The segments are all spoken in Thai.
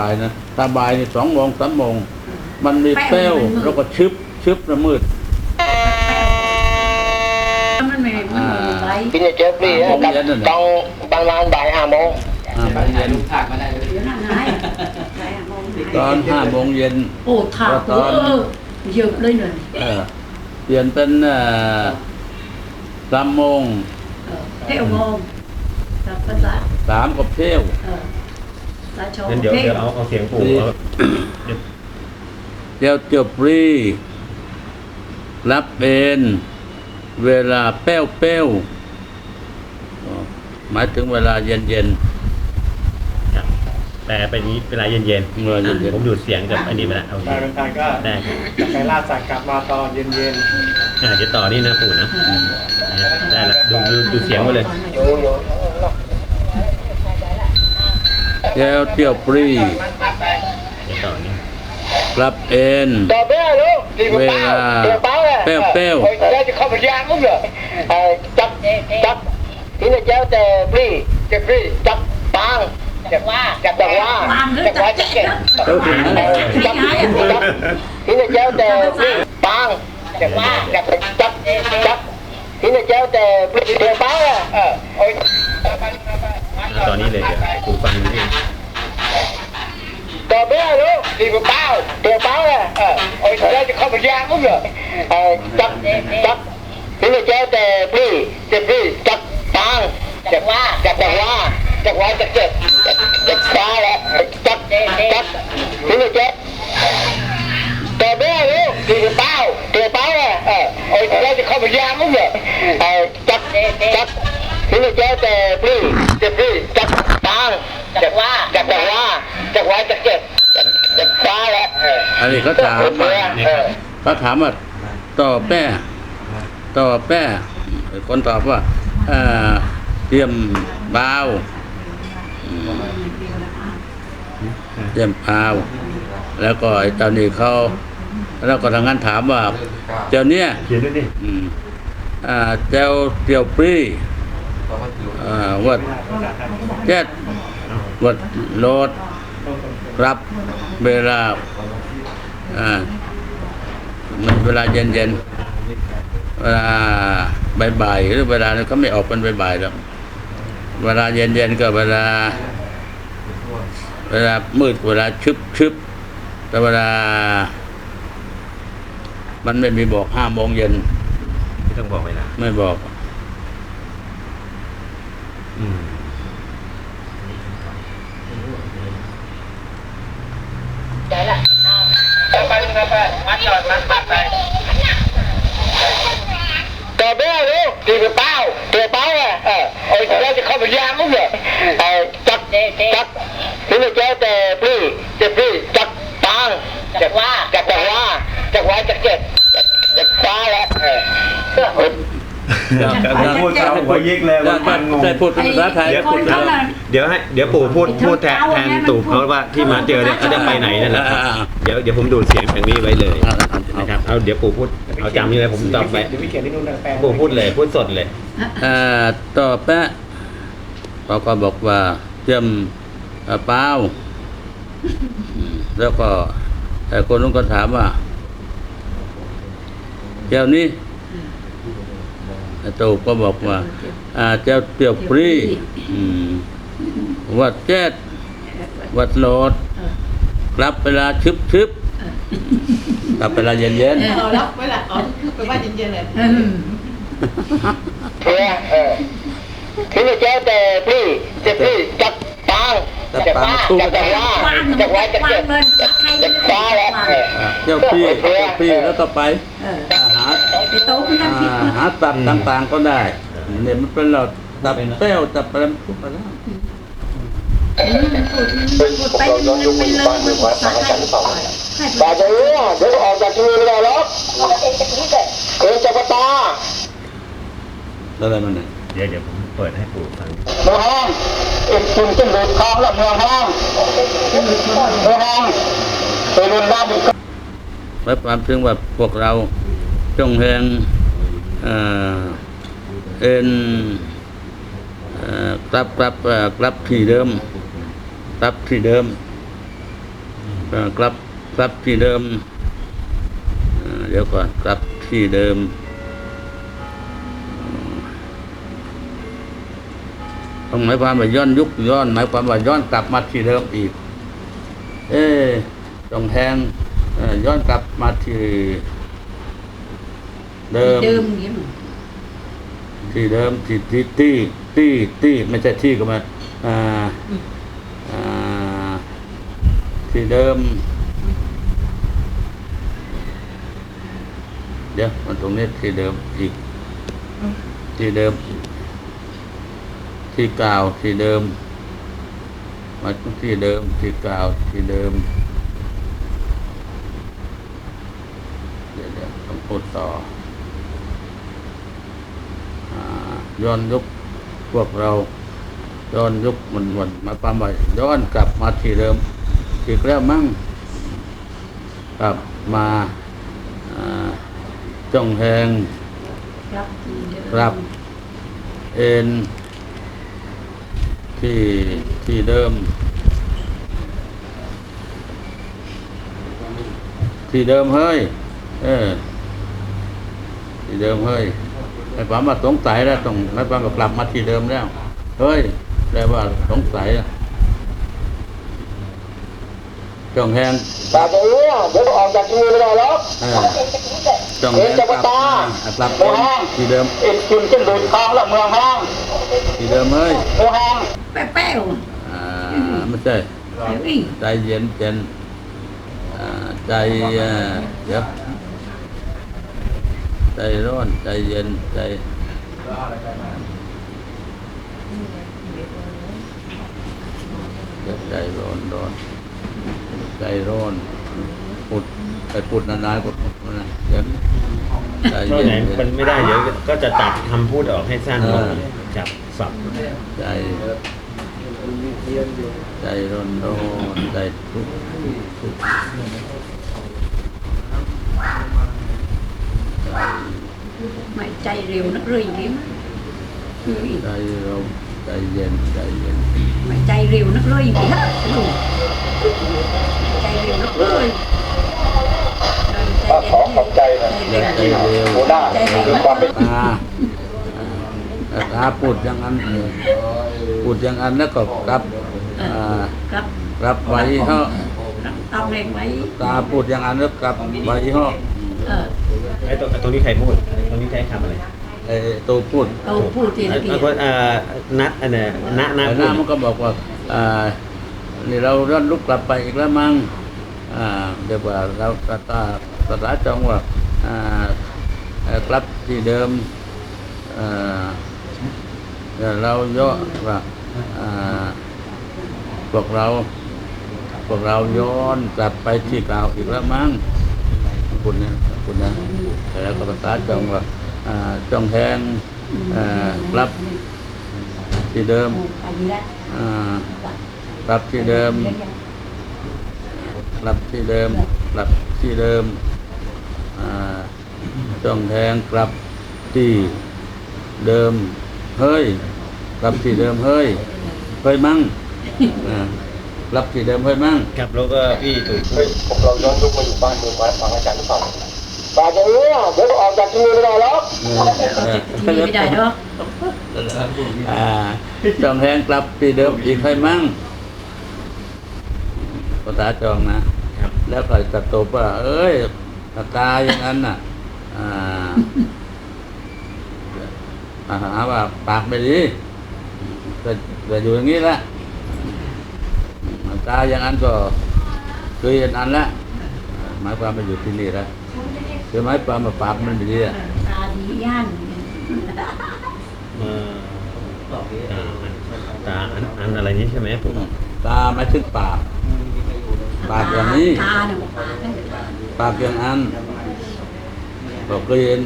บ่ายนะถ้าบ่ายนี่สองโมงสามโมงมันมีแป้เป้งวมันมืดแล้วก็ชึบชึบแล้วมืดมันไม่มันไม่ไหว Cái nhà chết đi á, À, bóng đặt dẫn rồi nè. trong ban lan đại hà môn อ่าโมงเย็นลูกถากมาได้เลยเดี๋ยวนั่นไงไหนอะมองตอนห้าโมงเย็นโอ้ถากตอนเออเยอะเลยหน่อยเออเปลี่ยนเป็นเอ่อสามโมงเออเที่ยวมองตัดภาษาสามกับเที่ยว เออตาโชว์งั้นเดี๋ยวที่เดี๋ยวเอาเอาเสียงปู่ดีเอาเที่ยวเจียวปรีรับเอนเวลาเป้วเป้วอ๋อหมายถึงเวลาเย็นเย็นครับแปลไปนี้เวลาเย็นๆเวลาเย็นเย็นๆผมดูดเสียงกับอันนี้ไปแล้วโอเคตาเป็นตาก็ได้ครับจะไปล่าสัตว์กลับมาตอนเย็นอ่าเดี๋ยวต่อนี่นะปู่นะได้ละดูดูดูเสียงมาเลย แก้วเตี้ยวปรีรับเอ็นเวลาเป้าเป้วจับจับที่นี่แก้วแต่ปรีจะปรีจับปางจับว่าจับว่าจับว่าจับเก่งจับที่นี่แก้วแต่ปรีปางจับว่าจับจับจับที่นี่แก้วแต่ปรีเป้วเป้อตอนนี้เลยเดี๋ยวปู่ฟังนี่ tờ bé luôn thì một bao tờ báo nè ờ ôi trời ơi thì không phải giang đúng rồi ờ chắc chắc thì là chơi tờ free tờ free chắc bang chắc qua chắc qua chắc qua chắc chết chắc qua là chắc chắc thì là chơi tờ bé luôn thì một bao tờ báo nè ờ ôi trời ơi thì không phải giang đúng rồi ờ chắc chắc thì là chơi tờ free tờ free chắc bang chắc qua chắc qua chắc qua chắc chết chắc qua là อันนี้เขาถามว่า ờ เขาถามว่าต่อแป้ต่อแป้คนตอบว่าเอ่อเตรียมบาวอืมเตรียมบาว แล้วก็ไอ้เจ้านี่เขาแล้วก็ทางนั้นถามว่า เจ้าเนี่ยเขียนด้วยดิอืมอ่าเจ้าเตียวปรีอ่าวัดเจ็ดวัดโลด รับเวลาอ่ามันเวลาเย็นเย็นๆเวลาบ่ายๆหรือเวลานั้นเขาไม่ออกเป็นบ่ายๆแล้วเวลาเย็นเย็นๆก็เวลา เวลามืดเวลาชึบชึบแต่เวลา มันไม่มีบอกห้าโมงเย็นไม่ต้องบอกเวลาไม่บอก อืม ครับไม่รู้ลูกตีเป้าตีเป้าอะเออไอ้เราจะเข้าไปยางมั้งเหรยไอ้จักจักนี่ไม่เจ้าแต่ปลื้เจ็บปลื้จักตังจักว่าจักว่าจักว่าจักเจ็บจักตาแล้วเออ chết. Chắc, chắc qua là. Ờ. พูดเอาหัวยิกเลยว่าฟังงงได้พูดเป็นภาษาไทยเดี๋ยวคนเขาน่ะเดี๋ยวให้เดี๋ยวปู่พูดพูดแทนแทนตู่เขาว่าที่มาเจอเนี่ยเขาจะไปไหนนั่นแหละครับเดี๋ยวเดี๋ยวผมดูดเสียงทางนี้ไว้เลยนะครับเอาเดี๋ยวปู่พูดเอาจำนี่เลยผมตอบไปๆเดี๋ยวพี่เขียนที่นู่นนะแปลปู่พูดเลยพูดสดเลยเอ่อต่อแปะเขาก็บอกว่าเตรียมเอ่อเปล่าอืมแล้วก็แต่คนนู้นก็ถามว่าเจ้านี้ไอ้ ตู่ก็บอกว่าอ่าเจ้าเตียวปรีอืมวัดแจ๊ดวัดโหลดกลับเวลาชึบชึบกลับเวลาเย็นเย็นเอาแล้วเวลาอ๋อไปว่าเย็นๆเลยอืม Thế à? Ờ. Thì là chơi tờ free, tờ free, chắc, bang. Chắc qua, chắc qua, วาง chắc qua, chắc วาง chết. เลยใครไม่ Chắc ได้ qua là. วาง Ờ. อ่าเจ้าพี่เจ้าพี่แล้วก็ไปเอออ่าหา ไอ้โต๊ะมันนั่งคิดอ่าว่าหาตับต่างๆก็ได้เนี่ยมันเป็นเราตับเปรี้ยวตับอะไรมันพูดไปแล้วอืมพูดมันพูดไปมันไม่เลยมันภาษาไทยให้ Bà chú, đứa ở nhà chú đi đâu đó. Cứ cho có to. อะไรมันเนี่ยเดี๋ยวเดี๋ยวผมเปิดให้ปู่ฟัง Mưa hang. Ít chung chung được con là mưa hang. Mưa hang. Từ luôn ba được หมายความถึงว่าพวกเราจงแหงเอ่อเอ็นเอ่อกลับกลับเอ่อกลับที่เดิมกลับที่เดิมเอ่อ จงแหงเอ็นกลับกลับกลับที่เดิมกลับที่เอ่อเดี๋ยวก่อนกลับที่เดิมต้องหมายความว่าย้อนยุคย้อนหมายความว่าย้อนกลับมาที่เดิมอีก เอ๊ะต้องแทงย้อนกลับมาที่ เดิม เดิมอย่างนี้มั้งที่เดิมที่ที่ที่ที่ที่ไม่ใช่ที่ก็มาอ่าอ่าที่เดิม เดี๋ยวมันตรงนี้ที่เดิมอีกที่เดิม ที่เก่าที่เดิมมาที่เดิมที่เก่าที่เดิมเดี๋ยวเดี๋ยวต้องพูดต่ออ่า ย้อนยุคพวกเราย้อนยุคมันมันมาความว่าย้อนกลับมาที่เดิมอีกแล้วมั้งกลับมาจ้องแหงครับที่เดิมครับเอ็นที่ที่เดิม ที่เดิมเฮ้ยเออที่เดิมเฮ้ย ไอ้ความว่าสงสัยแล้วต้องไอ้ความว่ากลับมาที่เดิมแล้ว เฮ้ยแปลว่าสงสัยอะจ้องแหงปากอย่างนี้เดี๋ยวออกจากที่นี่ไม่ได้หรอกเออจ้องแหงกลับมากลับที่เดิมอีกคุณขึ้นดูทองละเมืองห้างที่เดิมเฮ้ยเมืองห้างแป๊ะแป๊ะอ่าไม่ใช่เดี๋ยวอีกใจเย็นเจนอ่าใจเอ่อเดี๋ยว ใจร้อนใจเย็นใจเดี๋ยวใจร้อนร้อน ใจร้อนปุดไปปุดนานๆก็ปุดนะเดี๋ยวใจช่วเย็งนไหนมันไม่ได้เดี๋ยวก็จะตัดคำพูดออกให้สั้นลงเออจับสับใจใจร้อนร้อนใจทุกข์ทุกข์ ไม่ใจเร็วนักเรียนนี้มั้งเฮ้ยใจเราใจเย็นใจเย็นไม่ใจเร็วนักเรียนนี้ฮะลูกใจเร็วนักเรียนขอขอบใจหน่อยอย่าใจเร็วหัวหน้าคือความเป็นตาอ่าตาพูดอย่างนั้นเออพูดอย่างนั้นแล้วก็กลับอ่าครับกลับไว้เฮารับตามแรงไว้ตาพูดอย่างนั้นแล้วกลับไว้เฮาเออ ไอ้ตรงตรงนี้ใครพูดตรงนี้ใช้คำอะไรไอ้ตัวพูดเราพูดทีละทีแล้วก็เอ่อนัดอันเนี้ยณณไอ้พูหน้าดมันก็บอกว่าอ่านี่เราย้อนลุกกลับไปอีกแล้วมั้งอ่าเดี๋ยวว่าเราตาตาตาตาจองว่าอ่าเอ่อกลับที่เดิมอ่าเดี๋ยวเราย่อว่าอ่าพวกเราพวกเราย้อนกลับไปที่เก่าอีกแล้วมั้ง คุณนะคุณนะแล้วก็ภาษาจองว่าจองแทงอ่ากลับที่เดิมอ่ากลับที่เดิมกลับที่เดิมกลับที่เดิมจองแทงกลับที่เดิมเฮ้ยกลับที่เดิมเฮ้ยเฮ้ยมั่ง อ่ากลับที่เดิมเฮ้ยมั่งครับแล้วก็พี่ตุ๋ยพูดพวกเราย้อนยุคมาอยู่บ้านเมืองวัดฟังอาจารย์หรือเปล่าปากอย่างนี้เดี๋ยวออกจากที่นี่ไม่ได้หรอกเออเออมีไม่ได้เนาะอ่าจองแทงกลับที่เดิมอีกเฮ้ยมั่งภาษาจองนะครับแล้วก็จะตบว่า เอ้ยตาอย่างนั้นน่ะ อ่าอ่าหาว่าปากไม่ดีแต่แต่อยู่อย่างนี้แหละ ตาอย่างนั้นก็คืออย่างนั้นแหละหมายความมาอยู่ที่นี่แล้วคือหมายความมาปากมันไม่ดีอะตาดีย่านเอ่อตาอันอันอะไรนี้ใช่ไหมผมตาไม่ถึงปากปากอย่างนี้ตาเนี่ยบอกปากเนี่ยปากอย่างนั้นก็คือเห็น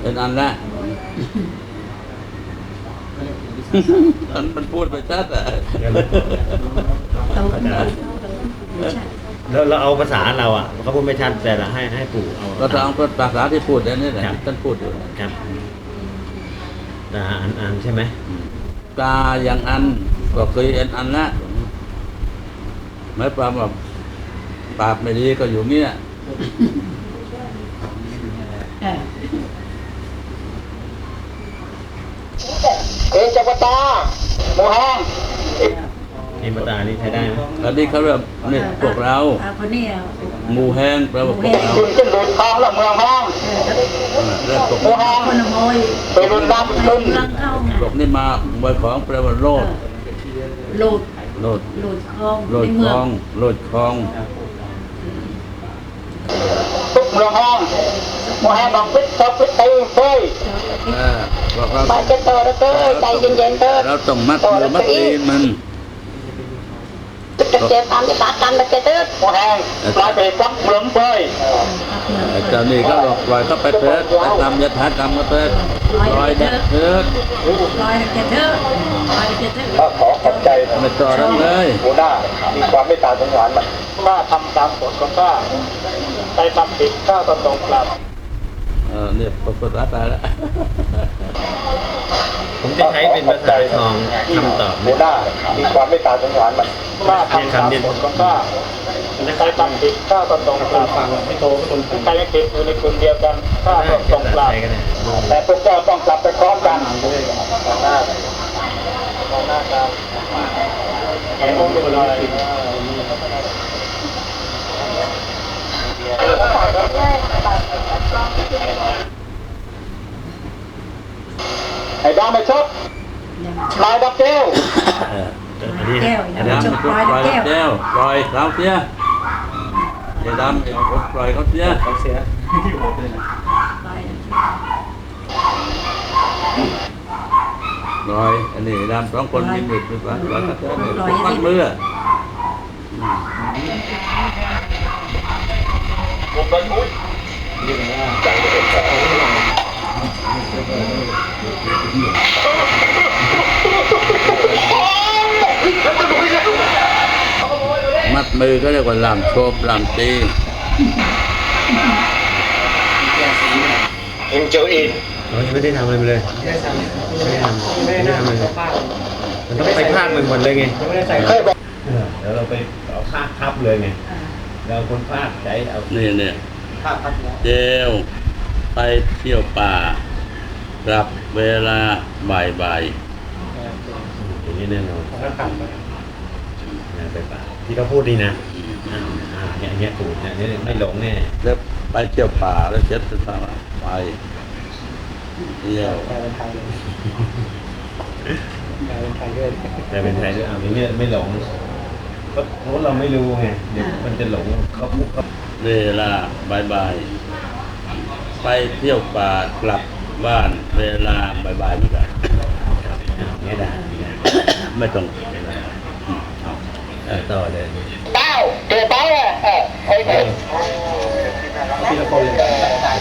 เห็นอันละ มันมันพูดไปชัดอะโตขึ้นมาไม่ใช่แล้วเราเอาภาษาเราอะเขาพูดไม่ชัดแต่ละให้ให้ปู่เอาก็ต้องเอาภาษาที่พูดนี่แหละครับที่ท่านพูดอยู่ครับตาอันอันใช่ไหมตาอย่างอันก็เคยเห็นอันละหมายความว่าปราบไม่ดีก็อยู่เงี้ย เออเอจักรตาหมูแห้งเอ็มตานี่ใช้ได้ไหมอันนี้เขาเรียกนี่พวกเราอ่าคนนี้เอาหมูแห้งแปลว่าพวกเราคุณขึ้นหลุดคลองแล้วเมืองแห้งเอออ่าเรียกพวกหมูแห้งคนขโมยไปรุนรับไปขึ้นลังเข้าไงพวกนี้มาบอยของแปลว่าโลดหลุดโลดหลุดคลองโลในดเมืคลอองงโลดคลองทุกเมืองแห้ง หมูแห้งบอกพิษชอบพิษตีเฟ้ยอ่าพวกเราไปกันต่อแล้วเต้ยใจเย็นๆเต้ยเราต้องมัดมือมัดตีมันเจ็บตามจะตากันแล้วเต้ยหมูแห้งกลายเป็นซับเมืองเฟ้ยเจ้านี่ก็บอกปล่อยเขาไปเถิดไปทำยถากรรมก็เถิดลอยเด็กเถิดลอยเกเถอะลอยเกเถอะขอขอบใจไม่ต่อนั้นเลยหัวหน้ามีความเมตตาสงสารมันข้าทำตามกฎของข้าใครทำผิดข้าต้องตรงกลับ เออเนี่ยปรากฏว่าตายแล้วผมจะใช้เป็นภาษาทองคำตอบหัวหน้ามีความเมตตาสงสารมันข้าทำตามกฎของข้าใครทำผิดข้าก็ต้องกลับฟังไม่โตก็คนฟังใครยังติดอยู่ในกลุ่มเดียวกันข้าก็ต้องกลับใช้กันเนี่ยแต่พวกเจ้าต้องกลับไปพร้อมกันมองหน้า มองหน้ากันเห็นมุมดูเลยไอ้ดำไอ้ชด ลายดับเจ้าเอออันนี้แก้วไอ้นะดำจมันบก็ลอยปล่อยแก้ว แก้วปล่อยเขาเสียไอ้ดำไอ้คนปล่อยเขาเสียเขาเสียที่โหดเลยนะลอยปล่อยอันนี้ไอ้ดำสองคนมีมือปล่อยปล่อยเขาเสียเนี่ยทุกมัดมือผมก็อุ้ยนี่แปลว่ มัดมือก็เรียกว่าลำโชบลำตีเอ็นเจออินเรายังไม่ได้ทำอะไรมาเลยไม่ได้สั่งไม่ได้ทำไม่ไม่ได้ได้นั่งทำอะไรเลยเขาพลาดมันต้องไปภาคมันหมดเลยไงไม่ได้ใส่เคยไปเดี๋ยวเราไปเอาภาคทับเลยไงเราคนภาคใช้เอานี่เนี่ยภาพพัดแล้วเจลไปเที่ยวป่ากลับเวลาบ่ายบ่ายอย่างนี้แน่นอนผมก็ขับไปงานไปป่า ที่เขาพูดดีนะอ่าอ่าเนี่ยเนี่ยถูกเนี่ยเนี่ยไม่หลงแน่ๆแล้วไปเที่ยวป่าแล้วเจ็ดจะทำอะไรไปเที่ยวกลายเป็นไทยเลยกลายเป็นไทยด้วยแต่เป็นไทยด้วยอ่าอย่างนี้ไม่หลงก็เพราะเราไม่รู้ไงเดี๋ยวมันจะหลงเขาพูดเขาเวลาบ่ายบ่ายๆไปเที่ยวป่ากลับบ้านเวลาบ่ายบ่ายๆเหมือนกันเนี่ยได้ ไม่ต้องอืมเอาเอาต่อเลยเต้าเจอเต้าอะเออโอ้ยทีละคนเลย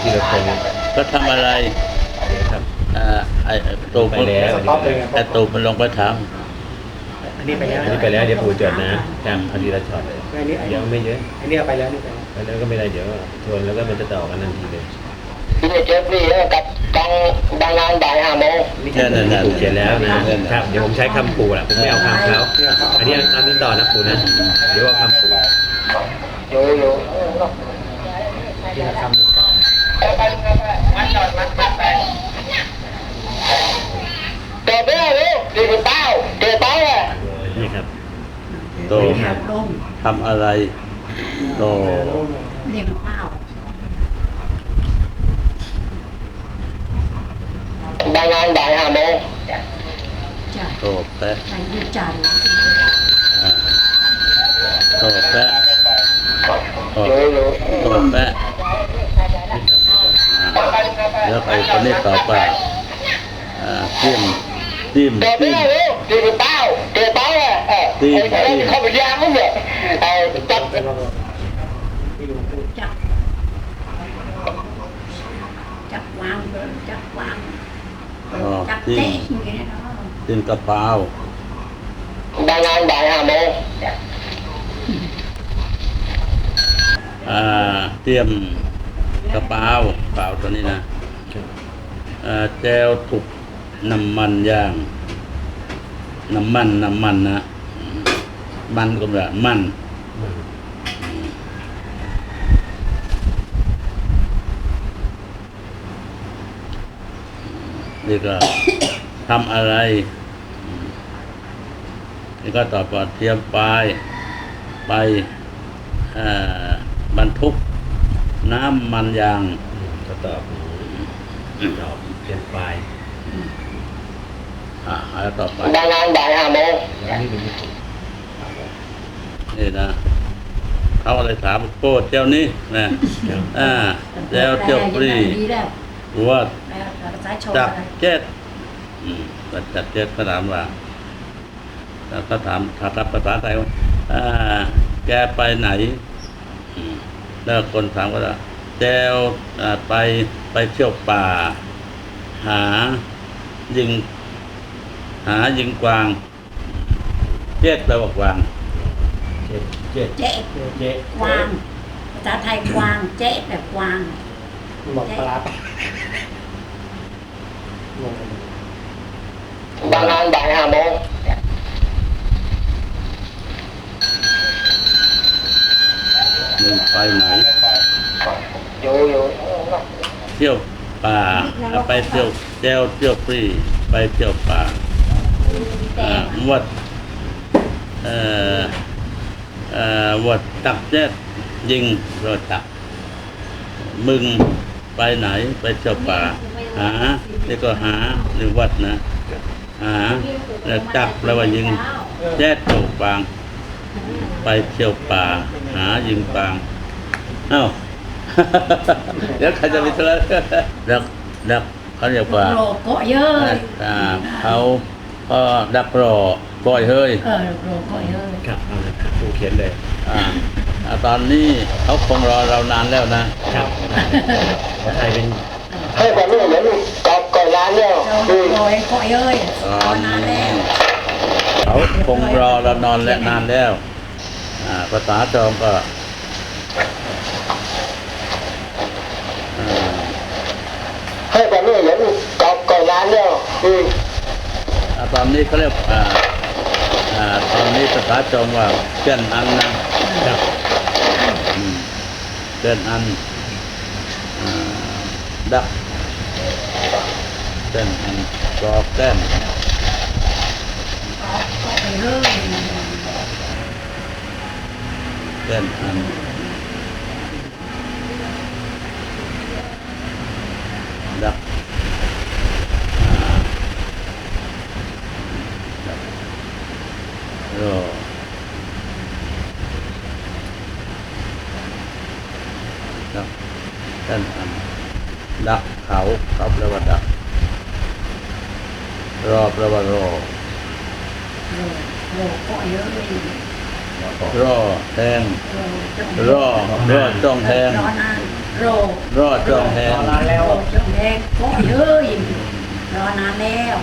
ทีละคนก็ทำอะไรครับอ่าไอ้ตูไปแล้วสต็อปเลยไงไอ้ตูมันลงไปถามอันนี้ไปแล้วอันนี้ไปแล้วเดี๋ยวปู่จดนะจำอันทีละช็อตเลยอันนี้เดี๋ยวไม่เยอะอันนี้ไปแล้วนี่ไปแล้วไปแล้วก็ไม่ได้เดี๋ยวชวนแล้วก็มันจะต่อกันทันทีเลยที่เจอพี่แล้วกับ กองดังงานบ่ายห้าโมงแค่นั้นนะปู่เขียนแล้วนะครับเดี๋ยวผมใช้คำปู่แหละผมไม่เอาคำเขาอันนี้อันนี้ต่อนะปู่นะเดี๋ยวเอาคำปู่อยู่อยู่ทีละคำหนึ่งกันมันจอดมันขับไปเจอเต้าลูกเจอเต้าเจอเต้าอะนี่ครับโตลงทำอะไรโตนี่มันเป้า ดังงานบ่ายห้าโมงจ้ะโตแปะใส่ยูจานอ่าโตแปะโตอยู่อยู่โตแปะอ่าแล้วไอ้คนนี้ต่อไปอ่าจิ้มจิ้มเจอจิ้มเต้าลูกเจอเต้าเจอเต้าอะเออไอ้เต้าเข้าไปยางมั้งเนี่ยไอ้จับ ไปรอบๆที่ลุงพูด จับจับวางจับวาง อ๋อ จับจิ้เจ๊มอย่างเงี้ยเนะจิ้มกระเพราดังงานบ่ายห้าโมงอ่าเตรียมกระเป๋าเปล่าตัวนี้นะอ่าแจวถูกน้ำมันย่าง น้ำมันน้ำมันนะมันก็แบบมัน นี่ก็ทำอะไรอืมนี่ก็ตอบว่าเตรียมไปไปเอ่อบรรทุกน้ำมันยางอืมก็ตอบตอบเปลี่ยนไฟล์อ่าแล้วต่อไปบางงานบ่ายห้าโมงแล้วนี่เป็นไม่ถูกนี่นะเขาอะไรถามโปรดเจ้านี้นะอ่าเจ้าเจ้าปรีดีแล้วว่า จับเจ็ดอืมจับเจ็ดเขาถามว่าแล้วก็ถามถามภาษาไทยว่าอ่าแกไปไหนอืมแล้วคนถามก็ว่าแจวอ่าไปไปเที่ยวป่า หายิง หายิงกวาง เจ็ดแปลว่ากวางเจ็ดเจ็ดเจ๊เจ็ดกวางภาษาไทยกวาง เจ๊แบบกวางบอกปลาร้าปะงง บางงานบ่ายห้าโมงมึงไปไหน อยู่อยู่เที่ยวป่าเอาไปเที่ยวแจวเที่ยวฟรีไปเที่ยวป่าอ่าวัดเอ่อเอ่อวัดตักแจ๊ดยิงรถตัก มึงไปไหนไปเที่ยวป่า หานี่ก็หาหรือวัดนะ หาแล้วจักแล้วว่ายิงแจ๊ดตกปาง ไปเที่ยวป่า หายิงปาง เอ้า เดี๋ยวใครจะไปเจอแล้วแล้วเขาเรียกว่าโลโกเยอะอ่าเขาก็ดักรอปล่อยเฮ้ยเออโลโกเยอะครับเอาเลยครับครูเขียนเลยอ่าอ่าตอนนี้เขาคงรอเรานานแล้วนะครับภาษาไทยเป็นให้ความรู้เหมือนก อบก่อนร้านเนี่ยเราอืมโลยเอะรอนานแล้วเขาคงรอเรานอนและนานแล้วอ่าภาษาจอมก็อ่าให้ความรู้เหมือนกอบก่อนร้านเนี่ยอืมอ่าตอนนี้เขาเรียกอ่าอ่าตอนนี้ภาษาจอมว่าเกินอันนะครับอืมเกินอันดัก เกินอันกรอบแก้มโกเยอะเกินอันดักอ่าดักรอดักเกินอันดักเขาเขาแปลว่าดัก รอแปลว่ารอโลโกเยอะรอแทงรอรอจ้องแทงรอนานโรรอจ้องแทงรอนานแล้วโรจงแดงโกเยอะรอนานแล้ว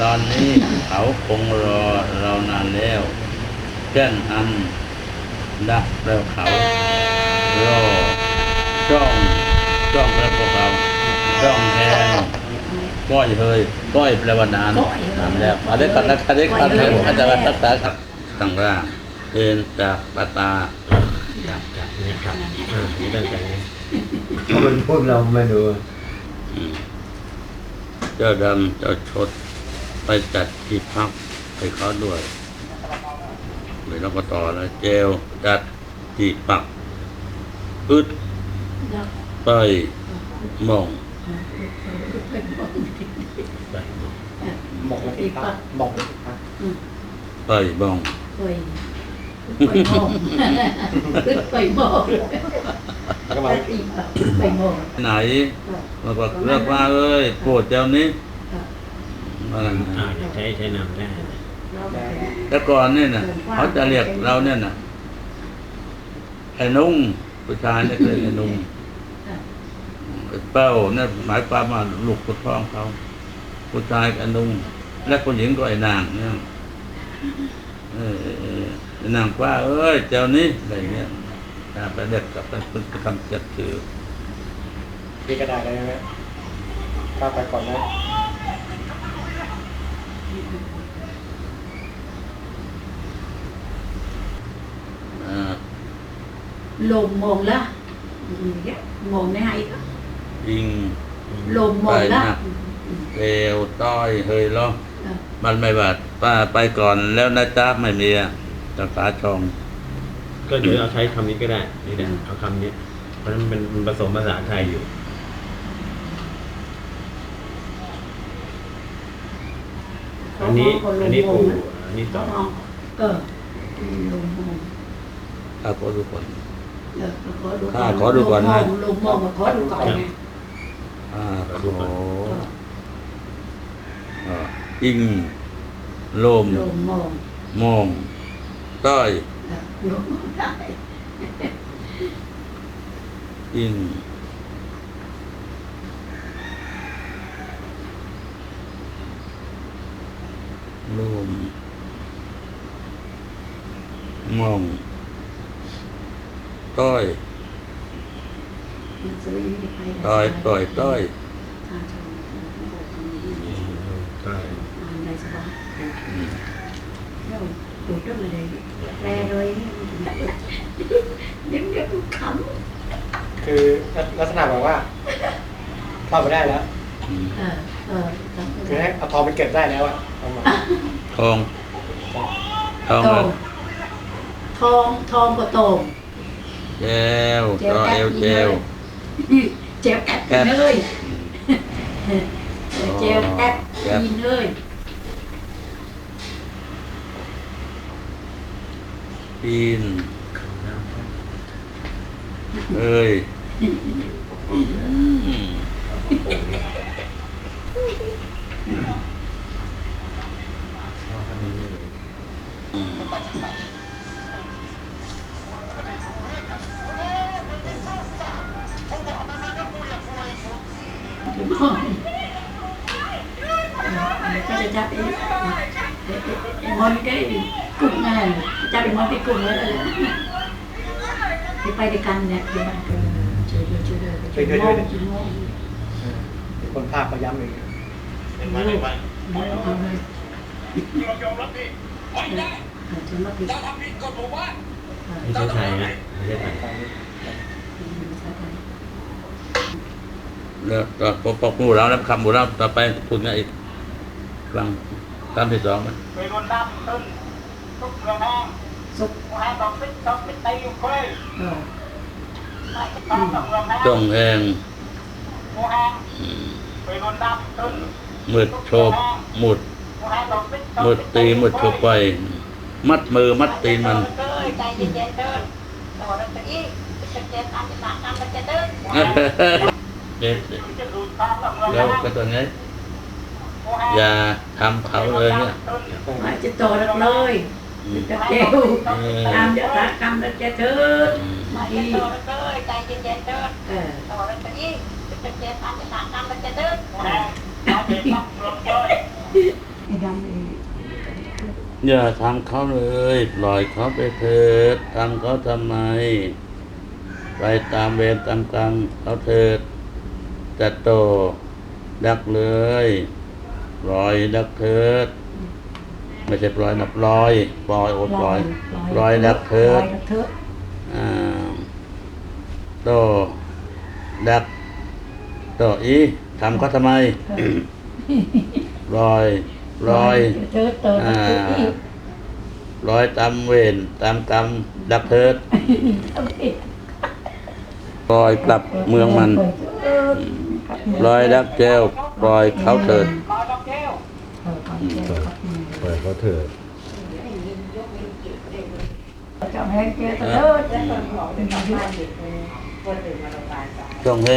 ตอนนี้เขาคงรอเรานานแล้วแก้นอันดักแล้วเขารอจ้องจ้องแล้ว ก้องแทงก้อยเฮยก้อยแปลว่านานนานแล้วอันนี้ก่อนนะอันนี้ก่อนนะอาจารย์รักษาครับตั้งร่างเอ็นจากปตาครับครับเนี่ยครับอ่านี่ตั้งใจนะคนพูดเราไม่ดูเจ้าดำเจ้าชด ไปจัดที่พักให้เขาด้วยเดี๋ยเราก็ต่อแล้วเจลจัดที่พักอึดไปมอง ไปหมกแล้วที่พักหมกแล้วที่พักไปมองไปไปโมงไปโมงก็มาไปโมงไหนมาบอกเลือกว่าเอ้ยโปรดเจ้านี้ว่าไงอ่านะใช้ใช้นำได้แต่ก่อนเนี่ยนะเขาจะเรียกเราเนี่ยนะไอ้นุ่งผู้ชายเนี่ยเรียกไอ้นุ่งไอ้ เป้าเนี่ยหมายความว่าลูกคนท้องเขาผู้ชายกับไอ้นุ่งและผู้หญิงก็ไอ้นางเนี่ยเออเออเออไอ้นางว่า เอ้ยเจ้านี้อะไรเงี้ยอ่าไปเรียกกับเป็นเป็นคำเสียดถือพี่กระดาษได้ไหมก้าวไปก่อนนะอ่า lùm mồm lá mồm này hay đó อิงลมมองละเอวต้อยเฮยล้อเออมันไม่บาดป้าไปก่อนแล้วนะจ๊ะไม่มีอะภาษาชอง ก็เดี๋ยวเอาใช้คำนี้ก็ได้ นี่แหละเอาคำนี้ เพราะฉะนั้นมันเป็นมันผสมภาษาไทยอยู่อันนี้อันนี้ปู่อันนี้ต่อเออลมมองข้าขอดูก่อนเออขอดูข้าขอดูก่อนนะลมมองขอดูก่อนไง ข้าขอิงลมลมมองมองใต้ลมมองได้อิงลมมองใต้อย มันจะไม่ได้ไป ต้อยต้อยต้อยทางชมใช่อ่านได้สบายแล้วดูดด้วยเลยแปลเลยเดี๋ยวเดี๋ยวกูขำคือลักษณะแบบว่าเข้าไปได้แล้วอืมเออเออจำคือได้ให้เอาทองไปเก็บได้แล้วอะเอามาทองทองโตเลยทองทองก็โตงเจลรอเอวเจล เจลแอปกินเลยเจลแอปกินเลยปีนเอ้ยอืม ก็จะจับเองมอนก็กุ้งไงจับมอนไปกุ้งเลยที่ไปด้วยกันเนี่ยที่บ้านก็ช่วยด้วยช่วยด้วยช่วยด้วยช่วยด้วยมีคนภาคเขาย้ำอีกไม่เอาเลยจะมาปิดไม่ใช่ไทยนะไม่ใช่ไทยแล้วต่อปกปกหมู่เราแล้วคำหมู่เราต่อไปพูดไงอีก ฟังคำที่สองมันไปโดนน้ำต้นทุกเรื่องห้องสุกผู้ให้ต้องปิดต้องปิดตีอยู่เคยเออไม่ต้องต้องเรื่องห้องจงแหงผู้ให้อืมไปโดนน้ำต้นมืดโชบมุดผู้ให้ต้องปิดต้องมืดตีมืดโชบไป มัดมือมัดตีนมันเอ้ยใจเย็นๆเดินต่อเดินไปอีกจะเจ็บตามจะตามตามจะเดินเด็ดจะดูตามต้องเรื่องแล้วห้องก็ตัวไงผู้ให้ อย่าทำเขาเลยเนี่ยมาจะโตแล้วเลยจะเร็วตามจะตากรรมแล้วจะเถิดมาจะอีโดนเอ้ยใจเย็นๆเดินเออต่อเดินไปอีกจะเจ็บตามจะตามตามจะเดินผู้ให้ต้องปิดต้องเรื่องเอ้ยไอ้ดำเองอย่าทำเขาเลยปล่อยเขาไปเถิดทำเขาทำไม ไปตามเวรตามกรรมเขาเถิดจะโตดักเลย ปล่อยดักเถิดไม่ใช่ปล่อยนับปล่อยปล่อยโอดปล่อยปล่อยดักเถิดเถอะอ่าโตดักโตอีทำเขาทำไมปล่อยปล่อยเถิดเถิดอ่าปล่อยตามเวรตามกรรมดักเถิดปล่อยกลับเมืองมัน ปล่อยดักแก้วปล่อยเขาเถิดขอต้องแก้วเปิดเขาเถิดจะให้เจอเถิดจงให้